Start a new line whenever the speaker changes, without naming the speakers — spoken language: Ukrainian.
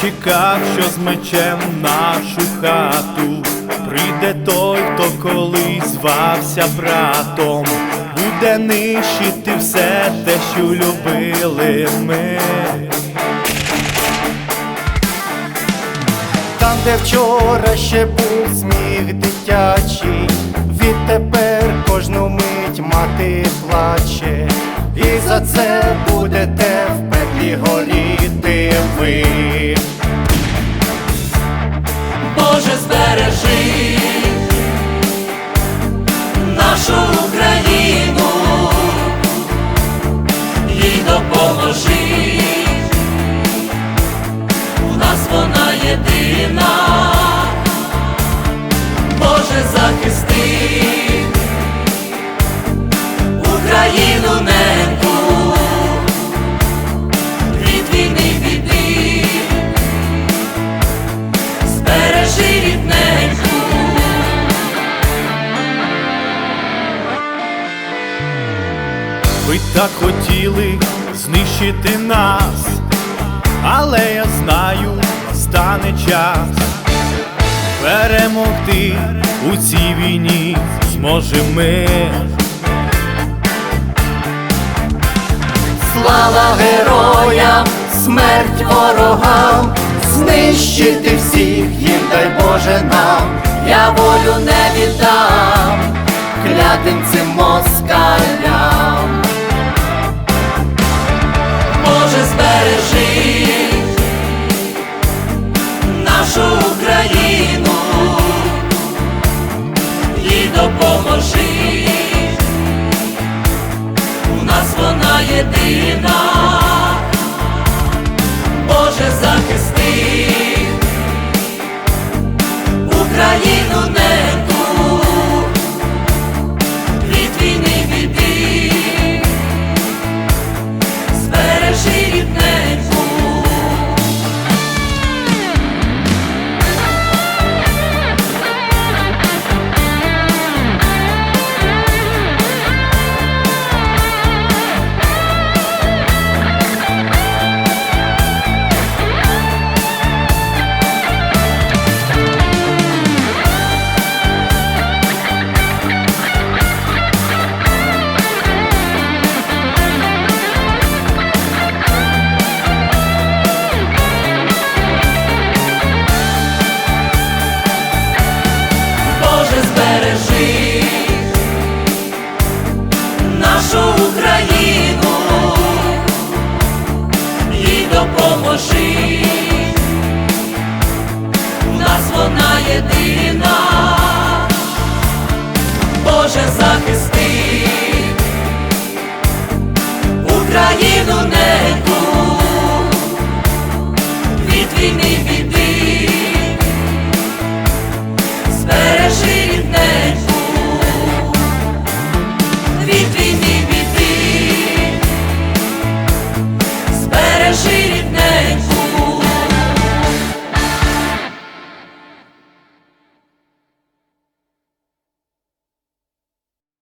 чекав, що з мечем нашу хату прийде той, хто колись звався братом, буде нищити все те, що любили ми.
Там, де вчора ще був сміх дитячий, відтепер кожну мить мати плаче, і за це будете в пеклі горіти ви.
Ви так хотіли знищити нас, але я знаю, стане час перемогти у цій війні зможемо.
Слава героям, смерть ворогам, знищити всіх їм, дай Боже нам,
я волю не Боже, захисти Україну не